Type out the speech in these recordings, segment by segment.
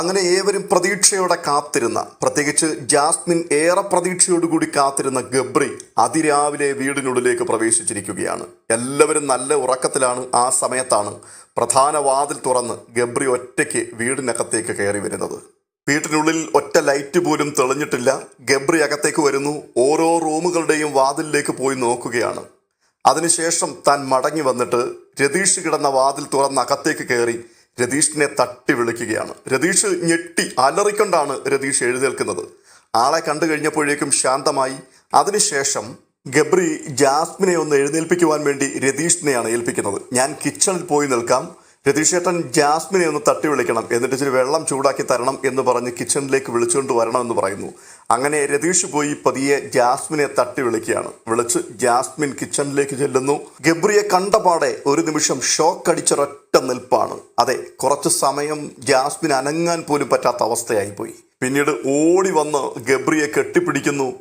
അങ്ങനെ ഏവരും പ്രതീക്ഷയോടെ കാത്തിരുന്ന പ്രത്യേകിച്ച് ജാസ്മിൻ ഏറെ പ്രതീക്ഷയോടുകൂടി കാത്തിരുന്ന ഗബ്രി അതിരാവിലെ വീടിനുള്ളിലേക്ക് പ്രവേശിച്ചിരിക്കുകയാണ്. എല്ലാവരും നല്ല ഉറക്കത്തിലാണ് ആ സമയത്താണ് പ്രധാന വാതിൽ തുറന്ന് ഗബ്രി ഒറ്റയ്ക്ക് വീടിനകത്തേക്ക് കയറി വരുന്നത്. വീട്ടിനുള്ളിൽ ഒറ്റ ലൈറ്റ് പോലും തെളിഞ്ഞിട്ടില്ല. ഗബ്രി അകത്തേക്ക് വരുന്നു ഓരോ റൂമുകളുടെയും വാതിലിലേക്ക് പോയി നോക്കുകയാണ്. അതിനുശേഷം താൻ മടങ്ങി വന്നിട്ട് രതീഷ് കിടന്ന വാതിൽ തുറന്ന് അകത്തേക്ക് കയറി രതീഷിനെ തട്ടി വിളിക്കുകയാണ്. രതീഷ് ഞെട്ടി അലറിക്കൊണ്ടാണ് രതീഷ് എഴുന്നേൽക്കുന്നത്. ആളെ കണ്ടു കഴിഞ്ഞപ്പോഴേക്കും ശാന്തമായി. അതിനുശേഷം ഗബ്രി ജാസ്മിനെ ഒന്ന് എഴുന്നേൽപ്പിക്കുവാൻ വേണ്ടി രതീഷിനെയാണ് ഏൽപ്പിക്കുന്നത്. ഞാൻ കിച്ചണിൽ പോയി നിൽക്കാം. രതീഷ് ഏട്ടൻ ജാസ്മിനെ ഒന്ന് തട്ടി വിളിക്കണം. എന്നിട്ട് ഇച്ചിരി വെള്ളം ചൂടാക്കി തരണം എന്ന് പറഞ്ഞ് കിച്ചണിലേക്ക് വിളിച്ചുകൊണ്ട് വരണമെന്ന് പറയുന്നു. അങ്ങനെ രതീഷ് പോയി പതിയെ ജാസ്മിനെ തട്ടി വിളിക്കുകയാണ്. വിളിച്ച് ജാസ്മിൻ കിച്ചണിലേക്ക് ചെല്ലുന്നു. ഗബ്രിയെ കണ്ടപാടെ ഒരു നിമിഷം ഷോക്ക് അടിച്ചൊരൊറ്റ നിൽപ്പാണ്. അതെ കുറച്ച് സമയം ജാസ്മിൻ അനങ്ങാൻ പോലും പറ്റാത്ത അവസ്ഥയായിപ്പോയി പിന്നീട് ഓടി വന്ന് ഗബ്രിയെ കെട്ടിപ്പിടിക്കുന്നു.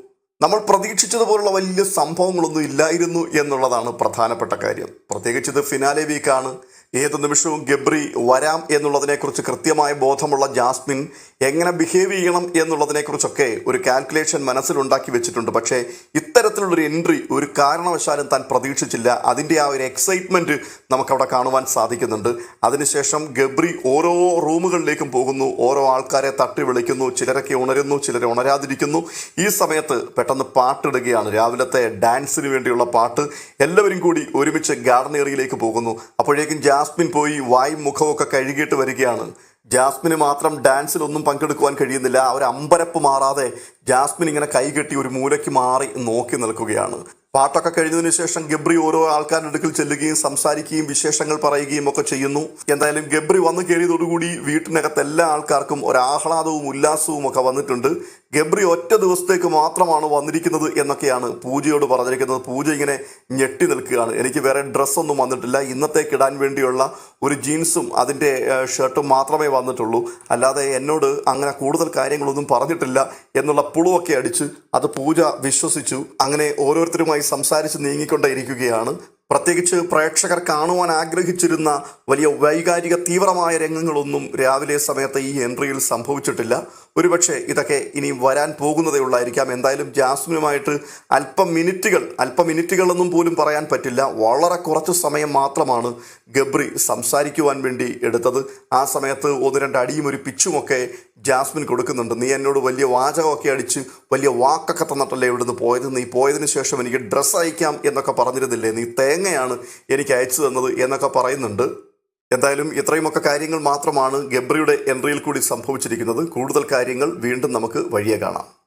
നമ്മൾ പ്രതീക്ഷിച്ചതുപോലുള്ള വലിയ സംഭവങ്ങളൊന്നും ഇല്ലായിരുന്നു എന്നുള്ളതാണ് പ്രധാനപ്പെട്ട കാര്യം. പ്രത്യേകിച്ച് ഇത് ഫിനാലെ വീക്കാണ് ഏത് നിമിഷവും ഗബ്രി വരാം എന്നുള്ളതിനെക്കുറിച്ച് കൃത്യമായ ബോധമുള്ള ജാസ്മിൻ എങ്ങനെ ബിഹേവ് ചെയ്യണം എന്നുള്ളതിനെക്കുറിച്ചൊക്കെ ഒരു കാൽക്കുലേഷൻ മനസ്സിലുണ്ടാക്കി വെച്ചിട്ടുണ്ട്. പക്ഷേ ഇത്തരത്തിലുള്ളൊരു എൻട്രി ഒരു കാരണവശാലും താൻ പ്രതീക്ഷിച്ചില്ല. അതിന്റെ ആ ഒരു എക്സൈറ്റ്മെന്റ് നമുക്കവിടെ കാണുവാൻ സാധിക്കുന്നുണ്ട്. അതിനുശേഷം ഗബ്രി ഓരോ റൂമുകളിലേക്കും പോകുന്നു. ഓരോ ആൾക്കാരെ തട്ടി വിളിക്കുന്നു. ചിലരൊക്കെ ഉണരുന്നു. ചിലരെ ഉണരാതിരിക്കുന്നു. ഈ സമയത്ത് പെട്ടെന്ന് പാട്ടിടുകയാണ്. രാവിലത്തെ ഡാൻസിന് വേണ്ടിയുള്ള പാട്ട് എല്ലാവരും കൂടി ഒരുമിച്ച് ഗാർഡൻ ഏറിയയിലേക്ക് പോകുന്നു. അപ്പോഴേക്കും ജാസ്മിൻ പോയി വായും മുഖമൊക്കെ കഴുകിയിട്ട് വരികയാണ്. ജാസ്മിന് മാത്രം ഡാൻസിലൊന്നും പങ്കെടുക്കുവാൻ കഴിയുന്നില്ല. ആ ഒരു അമ്പരപ്പ് മാറാതെ ജാസ്മിൻ ഇങ്ങനെ കൈകെട്ടി ഒരു മൂലയ്ക്ക് മാറി നോക്കി നിൽക്കുകയാണ്. പാട്ടൊക്കെ കഴിഞ്ഞതിന് ശേഷം ഗബ്രി ഓരോ ആൾക്കാരുടെ അടുക്കൽ ചെല്ലുകയും സംസാരിക്കുകയും വിശേഷങ്ങൾ പറയുകയും ഒക്കെ ചെയ്യുന്നു. എന്തായാലും ഗബ്രി വന്നു കയറിയതോടുകൂടി വീട്ടിനകത്ത് എല്ലാ ആൾക്കാർക്കും ഒരു ആഹ്ലാദവും ഉല്ലാസവും ഒക്കെ വന്നിട്ടുണ്ട്. ഗബ്രി ഒറ്റ ദിവസത്തേക്ക് മാത്രമാണ് വന്നിരിക്കുന്നത് എന്നൊക്കെയാണ് പൂജയോട് പറഞ്ഞിരിക്കുന്നത്. പൂജ ഇങ്ങനെ ഞെട്ടി നിൽക്കുകയാണ്. എനിക്ക് വേറെ ഡ്രസ്സൊന്നും വന്നിട്ടില്ല. ഇന്നത്തേക്ക് ഇടാൻ വേണ്ടിയുള്ള ഒരു ജീൻസും അതിന്റെ ഷർട്ടും മാത്രമേ വന്നിട്ടുള്ളൂ. അല്ലാതെ എന്നോട് അങ്ങനെ കൂടുതൽ കാര്യങ്ങളൊന്നും പറഞ്ഞിട്ടില്ല എന്നുള്ള പുളുവൊക്കെ അടിച്ച് അത് പൂജ വിശ്വസിച്ചു. അങ്ങനെ ഓരോരുത്തരുമായി സംസാരിച്ച് നീങ്ങിക്കൊണ്ടേയിരിക്കുകയാണ് പ്രത്യേകിച്ച് പ്രേക്ഷകർ കാണുവാൻ ആഗ്രഹിച്ചിരുന്ന വലിയ വൈകാരിക തീവ്രമായ രംഗങ്ങളൊന്നും രാവിലെ സമയത്ത് ഈ എൻട്രിയിൽ സംഭവിച്ചിട്ടില്ല. ഒരുപക്ഷെ ഇതൊക്കെ ഇനി വരാൻ പോകുന്നതേ ഉള്ളായിരിക്കാം. എന്തായാലും ജാസ്മിനുമായിട്ട് അല്പം മിനിറ്റുകൾ അല്പം മിനിറ്റുകളെന്നും പോലും പറയാൻ പറ്റില്ല. വളരെ കുറച്ച് സമയം മാത്രമാണ് ഗബ്രി സംസാരിക്കുവാൻ വേണ്ടി എടുത്തത്. ആ സമയത്ത് ഒന്ന് രണ്ട് അടിയും ഒരു പിച്ചുമൊക്കെ ജാസ്മിൻ കൊടുക്കുന്നുണ്ട്. നീ എന്നോട് വലിയ വാചകമൊക്കെ അടിച്ച് വലിയ വാക്കൊക്കെ തന്നിട്ടല്ലേ ഇവിടുന്ന് പോയത്? നീ പോയതിന് ശേഷം എനിക്ക് ഡ്രസ്സ് അയക്കാം എന്നൊക്കെ പറഞ്ഞിരുന്നില്ലേ? നീ തേങ്ങയാണ് എനിക്ക് അയച്ചു തന്നത് എന്നൊക്കെ പറയുന്നുണ്ട്. എന്തായാലും ഇത്രയുമൊക്കെ കാര്യങ്ങൾ മാത്രമാണ് ഗബ്രിയുടെ എൻട്രിയിൽ കൂടി സംഭവിച്ചിരിക്കുന്നത്. കൂടുതൽ കാര്യങ്ങൾ വീണ്ടും നമുക്ക് വഴിയെ കാണാം.